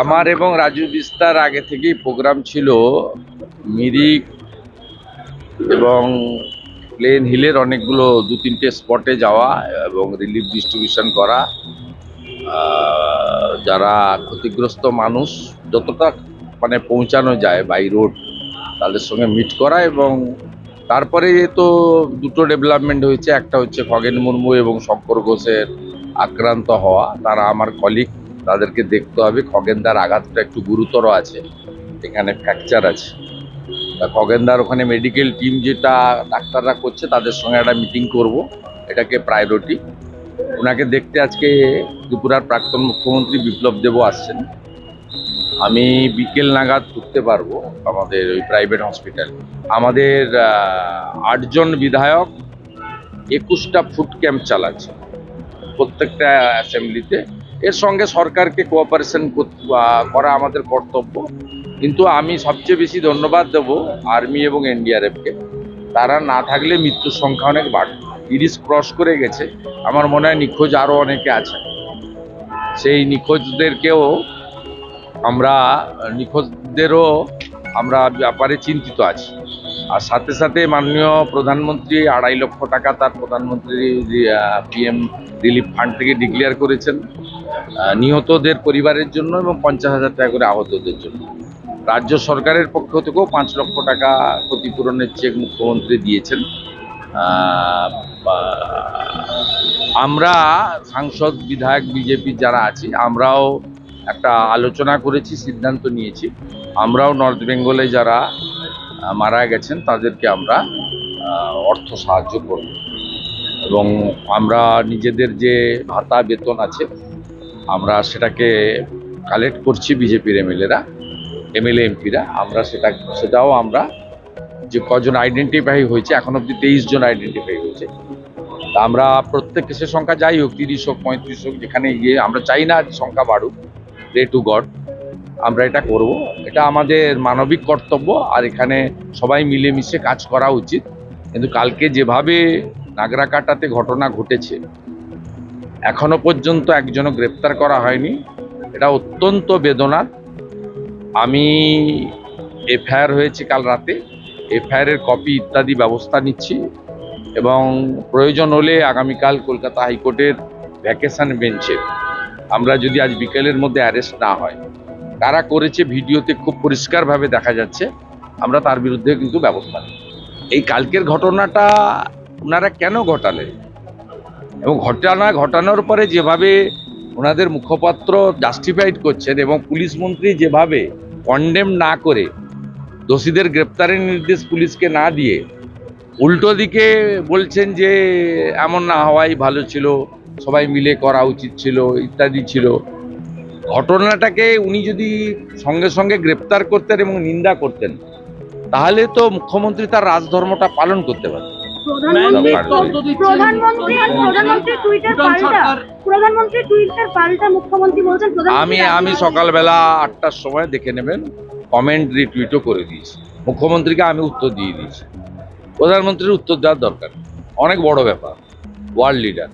আমার এবং রাজু বিস্তার আগে থেকেই প্রোগ্রাম ছিল মিরিক এবং প্লেন হিলের অনেকগুলো দু তিনটে স্পটে যাওয়া এবং রিলিফ ডিস্ট্রিবিউশন করা। যারা ক্ষতিগ্রস্ত মানুষ, যতটা মানে পৌঁছানো যায় বাই রোড তাদের সঙ্গে মিট করা এবং তারপরে তো দুটো ডেভেলপমেন্ট হয়েছে, একটা হচ্ছে খগেন মুর্মু এবং শঙ্কর ঘোষের আক্রান্ত হওয়া, তারা আমার কলিগ তাদেরকে দেখতে হবে। খগেনদার আঘাতটা একটু গুরুতর আছে। এখানে ফ্র্যাকচার আছে। তা খগেনদার ওখানে মেডিকেল টিম যেটা ডাক্তাররা করছে, তাদের সঙ্গে একটা মিটিং করব। এটাকে প্রায়োরিটি ওনাকে দেখতে আজকে ত্রিপুরার প্রাক্তন মুখ্যমন্ত্রী বিপ্লব দেব আসছেন। আমি বিকেল নাগাদ ঢুকতে পারব আমাদের ওই প্রাইভেট হসপিটাল আমাদের আটজন বিধায়ক একুশটা ফুড ক্যাম্প চালাচ্ছে। প্রত্যেকটা অ্যাসেম্বলিতে এর সঙ্গে সরকারকে কোঅপারেশন করা আমাদের কর্তব্য। কিন্তু আমি সবচেয়ে বেশি ধন্যবাদ দেবো আর্মি এবং এনডিআরএফকে তারা না থাকলে মৃত্যুর সংখ্যা অনেক বাড়বে তিরিশ ক্রস করে গেছে। আমার মনে হয় নিখোঁজ আরও অনেকে আছে। সেই নিখোঁজদেরকেও আমরা, নিখোঁজদেরও আমরা ব্যাপারে চিন্তিত আছি। আর সাথে সাথে মাননীয় প্রধানমন্ত্রী, আড়াই লক্ষ টাকা তার প্রধানমন্ত্রী পিএম রিলিফ ফান্ড থেকে ডিক্লেয়ার করেছেন। নিহতদের পরিবারের জন্য এবং পঞ্চাশ হাজার টাকা করে আহতদের জন্য। রাজ্য সরকারের পক্ষ থেকেও পাঁচ লক্ষ টাকা ক্ষতিপূরণের চেক মুখ্যমন্ত্রী দিয়েছেন। আমরা সাংসদ, বিধায়ক, বিজেপি যারা আছি, আমরাও একটা আলোচনা করেছি, সিদ্ধান্ত নিয়েছি। আমরাও নর্থ বেঙ্গলে যারা মারা গেছেন, তাদেরকে আমরা অর্থ সাহায্য করব। এবং আমরা নিজেদের যে ভাতা, বেতন আছে আমরা সেটাকে কালেক্ট করছি বিজেপির এমএলএরা, এমএলএ এমপিরা। আমরা সেটা সেটাও আমরা যে কজন আইডেন্টিফাই হয়েছে, এখন অবধি তেইশ জন আইডেন্টিফাই হয়েছে। তা আমরা প্রত্যেক কেসের সংখ্যা যাই হোক, তিরিশ হোক, পঁয়ত্রিশ হোক, যেখানে গিয়ে আমরা চাই না সংখ্যা বাড়ুক, রে টু গড, আমরা এটা করব। এটা আমাদের মানবিক কর্তব্য, আর এখানে সবাই মিলেমিশে কাজ করা উচিত। কিন্তু কালকে যেভাবে নাগরাকাটাতে ঘটনা ঘটেছে এখনও পর্যন্ত একজনও গ্রেপ্তার করা হয়নি। এটা অত্যন্ত বেদনার আমি এফআইআর হয়েছে কাল রাতে। এফআইআরের কপি ইত্যাদি ব্যবস্থা নিচ্ছি এবং প্রয়োজন হলে আগামীকাল কলকাতা হাইকোর্টের ভ্যাকেশন বেঞ্চে। আমরা যদি আজ বিকেলের মধ্যে অ্যারেস্ট না হয়। কারা করেছে ভিডিওতে খুব পরিষ্কারভাবে দেখা যাচ্ছে। আমরা তার বিরুদ্ধে কিন্তু ব্যবস্থা নেব এই কালকের ঘটনাটা ওনারা কেন ঘটালেন? এবং ঘটনা ঘটানোর পরে যেভাবে ওনাদের মুখপাত্র জাস্টিফাইড করছেন এবং পুলিশ মন্ত্রী যেভাবে কন্ডেম না করে দোষীদের গ্রেপ্তারের নির্দেশ পুলিশকে না দিয়ে উল্টো দিকে বলছেন যে এমন না হওয়াই ভালো ছিল, সবাই মিলে করা উচিত ছিল, ইত্যাদি ছিল। ঘটনাটাকে উনি যদি সঙ্গে সঙ্গে গ্রেপ্তার করতেন এবং নিন্দা করতেন, তাহলে তো মুখ্যমন্ত্রী তার রাজধর্মটা পালন করতে পারতেন। প্রধানমন্ত্রী প্রধানমন্ত্রী প্রধানমন্ত্রী টুইটার পাল্টা। প্রধানমন্ত্রী টুইটার পাল্টা মুখ্যমন্ত্রী বলছেন আমি আমি সকালবেলা আটটার সময় দেখে নেবেন কমেন্ট রিটুইটও করে দিয়েছি। মুখ্যমন্ত্রীকে আমি উত্তর দিয়ে দিয়েছি। প্রধানমন্ত্রীর উত্তর দেওয়ার দরকার অনেক বড় ব্যাপার ওয়ার্ল্ড লিডার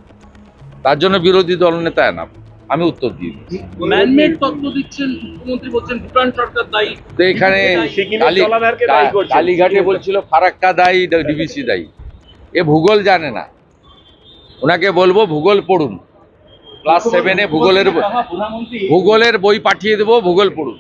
তার জন্য বিরোধী দলনেতা এনাম আমি উত্তর দিয়ে দিয়েছি। ম্যানমেড তত্ত্ব দিচ্ছেন মুখ্যমন্ত্রী বলছেন ভুটান সরকার দায়ী। তো এখানে। কালীঘাটে বলছিল ফারাক্কা দায়ী ডিবিসি দায়ী। এ ভূগোল জানে না। ওনাকে বলব ভূগোল পড়ুন। ক্লাস সেভেনে ভূগোলের ভূগোলের বই পাঠিয়ে দেবো ভূগোল পড়ুন।